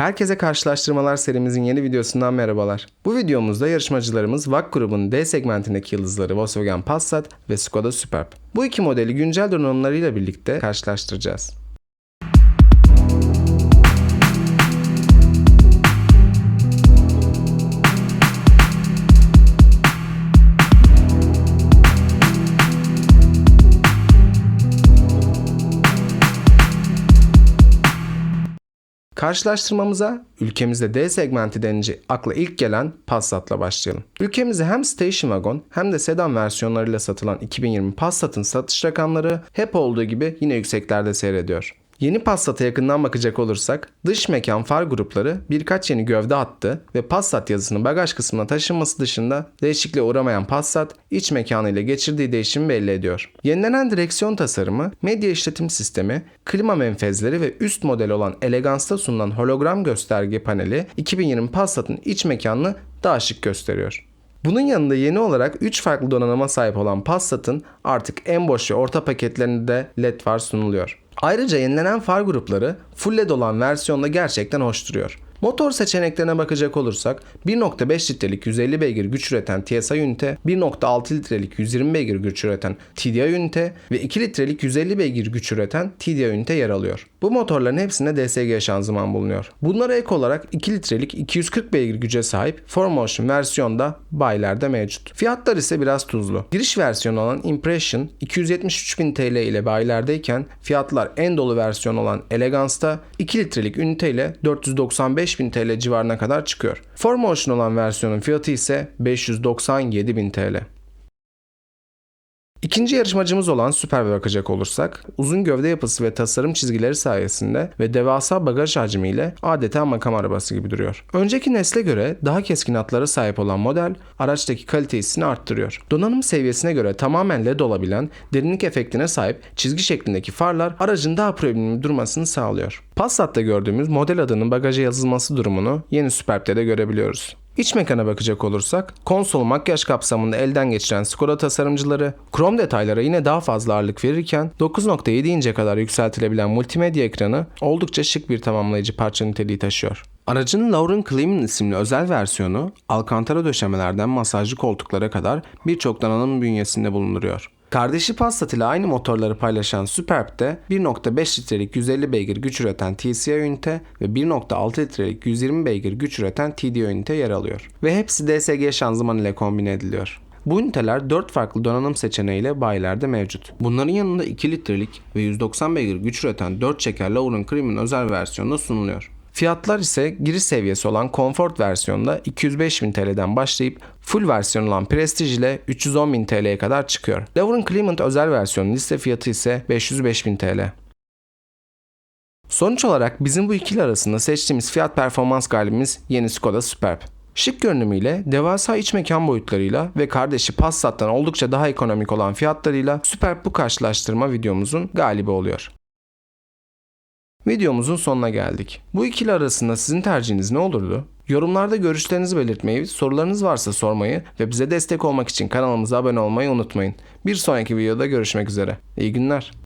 Herkese karşılaştırmalar serimizin yeni videosundan merhabalar. Bu videomuzda yarışmacılarımız VAK grubunun D segmentindeki yıldızları Volkswagen Passat ve Skoda Superb. Bu iki modeli güncel donanımlarıyla birlikte karşılaştıracağız. Karşılaştırmamıza ülkemizde D segmenti denince akla ilk gelen Passat'la başlayalım. Ülkemizde hem station wagon hem de sedan versiyonlarıyla satılan 2020 Passat'ın satış rakamları hep olduğu gibi yine yükseklerde seyrediyor. Yeni Passat'a yakından bakacak olursak dış mekan far grupları birkaç yeni gövde attı ve Passat yazısının bagaj kısmına taşınması dışında değişikliğe uğramayan Passat iç mekanı ile geçirdiği değişimi belli ediyor. Yenilenen direksiyon tasarımı, medya işletim sistemi, klima menfezleri ve üst model olan Elegance'da sunulan hologram gösterge paneli 2020 Passat'ın iç mekanını daha şık gösteriyor. Bunun yanında yeni olarak 3 farklı donanıma sahip olan Passat'ın artık en boş ve orta paketlerinde de LED far sunuluyor. Ayrıca yenilenen far grupları full LED olan versiyonda gerçekten hoş duruyor. Motor seçeneklerine bakacak olursak 1.5 litrelik 150 beygir güç üreten TSI ünite, 1.6 litrelik 120 beygir güç üreten TDI ünite ve 2 litrelik 150 beygir güç üreten TDI ünite yer alıyor. Bu motorların hepsinde DSG şanzıman bulunuyor. Bunlara ek olarak 2 litrelik 240 beygir güce sahip 4Motion versiyonda bayilerde mevcut. Fiyatlar ise biraz tuzlu. Giriş versiyonu olan Impression 273.000 TL ile bayilerdeyken fiyatlar en dolu versiyon olan Elegance'da 2 litrelik ünite ile 495.000 TL civarına kadar çıkıyor. 4Motion olan versiyonun fiyatı ise 597.000 TL. İkinci yarışmacımız olan Superb'e bakacak olursak, uzun gövde yapısı ve tasarım çizgileri sayesinde ve devasa bagaj hacmiyle adeta makam arabası gibi duruyor. Önceki nesle göre daha keskin hatlara sahip olan model, araçtaki kalite hissini arttırıyor. Donanım seviyesine göre tamamen LED olabilen, derinlik efektine sahip çizgi şeklindeki farlar aracın daha problemli durmasını sağlıyor. Passat'ta gördüğümüz model adının bagaja yazılması durumunu yeni Superb'de de görebiliyoruz. İç mekana bakacak olursak, konsol makyaj kapsamında elden geçiren Skoda tasarımcıları, krom detaylara yine daha fazla ağırlık verirken 9.7 ince kadar yükseltilebilen multimedya ekranı oldukça şık bir tamamlayıcı parça niteliği taşıyor. Aracın Lauren Clemen isimli özel versiyonu, alkantara döşemelerden masajlı koltuklara kadar birçok donanım bünyesinde bulunduruyor. Kardeşi Passat ile aynı motorları paylaşan Superb'de 1.5 litrelik 150 beygir güç üreten TCI ünite ve 1.6 litrelik 120 beygir güç üreten TDI ünite yer alıyor. Ve hepsi DSG şanzıman ile kombine ediliyor. Bu üniteler 4 farklı donanım seçeneğiyle bayilerde mevcut. Bunların yanında 2 litrelik ve 190 beygir güç üreten 4 çeker Lauren Cream'in özel versiyonu sunuluyor. Fiyatlar ise giriş seviyesi olan Comfort versiyonda 205.000 TL'den başlayıp full versiyon olan Prestige ile 310.000 TL'ye kadar çıkıyor. Lauren Clement özel versiyonun liste fiyatı ise 505.000 TL. Sonuç olarak bizim bu ikili arasında seçtiğimiz fiyat performans galibimiz yeni Skoda Superb. Şık görünümüyle, devasa iç mekan boyutlarıyla ve kardeşi Passat'tan oldukça daha ekonomik olan fiyatlarıyla Superb bu karşılaştırma videomuzun galibi oluyor. Videomuzun sonuna geldik. Bu ikili arasında sizin tercihiniz ne olurdu? Yorumlarda görüşlerinizi belirtmeyi, sorularınız varsa sormayı ve bize destek olmak için kanalımıza abone olmayı unutmayın. Bir sonraki videoda görüşmek üzere. İyi günler.